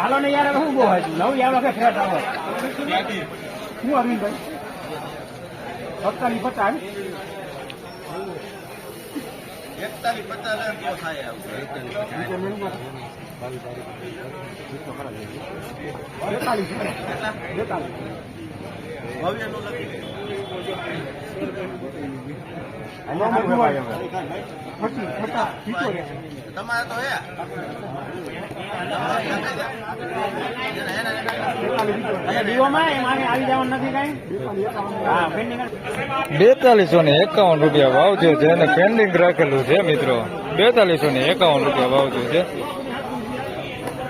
હાલો ને યાર હું બહુ હજુ નવ યાર વખત ફેટ આવો. શું અરવિંદભાઈ સત્તાની પચાસ એકતાલીસ પચાસ. થાય બેતાલીસ. બેતાલીસો ને એકાવન રૂપિયા વાવજો છે અને પેન્ડિંગ રાખેલું છે મિત્રો. બેતાલીસો ને એકાવન રૂપિયા વાવજો થયો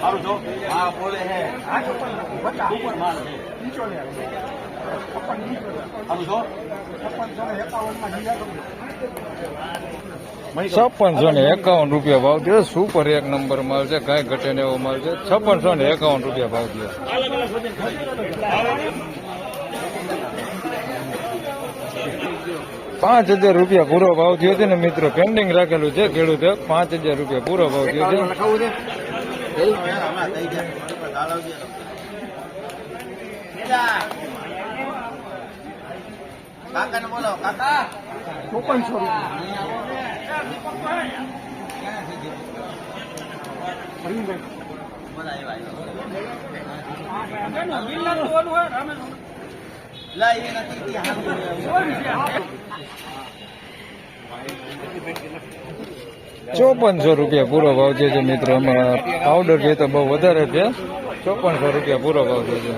સારું જો. હા, બોલે હે. સારું જો. છપ્પનસો ને એકાવન રૂપિયા ભાવ થયો. સુપર એક નંબર માલ છે. કાંઈ ઘટે એવો માલ છે. છપ્પનસો ને એકાવન રૂપિયા ભાવ થયો. પાંચ હજાર રૂપિયા પૂરો ભાવ થયો છે ને મિત્રો પેન્ડિંગ રાખેલું છે ખેડૂતે. પાંચ હજાર રૂપિયા પૂરો ભાવ થયો છે. ચોપનસો રૂપિયા ચોપનસો રૂપિયા પૂરો ભાવ છે છે મિત્રો એમાં પાવડર છે તો બહુ વધારે છે. ચોપનસો રૂપિયા પૂરો ભાવ છે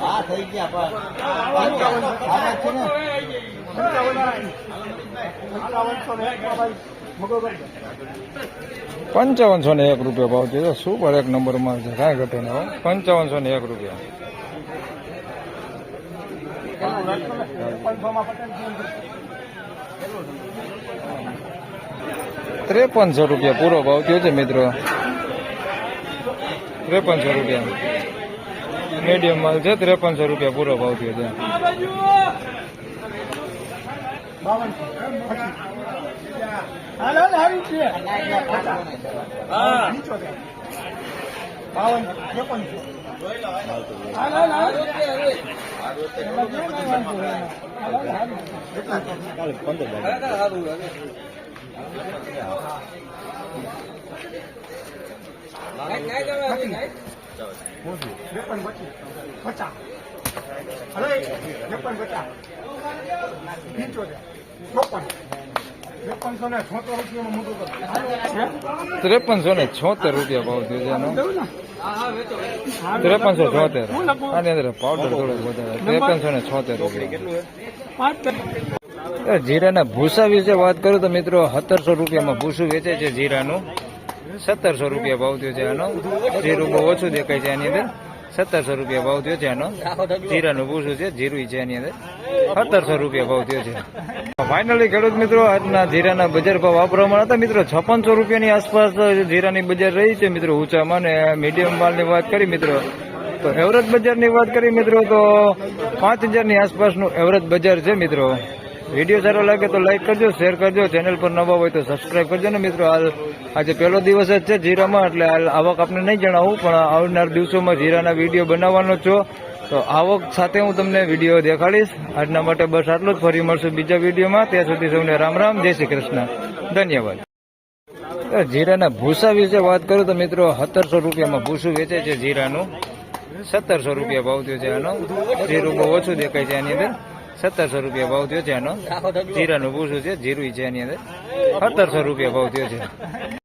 હા થઈ ગયા પંચાવનસો ને એક રૂપિયા ભાવ છે સુપર એક નંબર માલ છે? કાંઈ ઘટે ને પંચાવનસો ને એક રૂપિયા. ત્રેપનસો રૂપિયા પૂરો ભાવ થયો છે મિત્રો. ત્રેપનસો રૂપિયા. મીડિયમ માલ છે, ત્રેપનસો રૂપિયા પૂરો ભાવ થયો છે. બાવન હાલો હારું છે હા બાવન. ત્રેપન પચીસ ત્રેપન પચાસ પંચોતેર ત્રેપનસો ને છોતેર રૂપિયા ભાવ થયો છે ત્રેપનસો છોતેર. આની અંદર પાવડર થોડો વધારે. ત્રેપનસો ને છોતેર રૂપિયા. જીરાના ભૂસા વિશે વાત કરું તો મિત્રો, સત્તરસો રૂપિયામાં ભૂસું વેચે છે જીરાનું. સત્તરસો રૂપિયા ભાવ થયો છે આનો. જીરું બહુ ઓછું દેખાય છે આની અંદર. સત્તરસો રૂપિયા ભાવ થયો છે આનો જીરાનું ભૂસું છે, જીરું છે એની અંદર. સત્તરસો રૂપિયા ભાવ થયો છે. ફાઇનલી ખેડૂત મિત્રો, આજના જીરાના બજાર ભાવ વાપરવામાં હતા. મિત્રો, છપ્પનસો રૂપિયાની આસપાસ જીરાની બજાર રહી છે. મિત્રો, ઊંચામાં અને મીડિયમ માલની વાત કરી, મિત્રો, તો એવરેજ બજારની વાત કરી, મિત્રો, તો પાંચ હજારની આસપાસનું એવરેજ બજાર છે, મિત્રો. વીડિયો સારો લાગે તો લાઈક કરજો શેર કરજો ચેનલ પર નવા હોય તો સબસ્ક્રાઈબ કરજો ને મિત્રો. હાલ, આજે પહેલો દિવસ જ છે જીરામાં, એટલે હાલ આવક આપને નહીં જણાવું, પણ આવનાર દિવસોમાં જીરાના વીડિયો બનાવવાનો છો. તો આવક સાથે હું તમને વીડિયો દેખાડીશ. આજના માટે બસ આટલું જ. ફરી મળશું બીજા વિડીયોમાં. ત્યાં સુધી સૌને રામ રામ. જય શ્રી કૃષ્ણ. ધન્યવાદ. જીરાના ભૂસા વિશે વાત કરું તો મિત્રો, સત્તરસો રૂપિયામાં ભૂસું વેચે છે જીરાનું. સત્તરસો રૂપિયા ભાવ થયો છે આનો. જીરું બહુ ઓછું દેખાય છે આની અંદર. સત્તરસો રૂપિયા ભાવ થયો છે આનો જીરાનું પૂછું છે, જીરું છે એની અંદર. સત્તરસો રૂપિયા ભાવ થયો છે.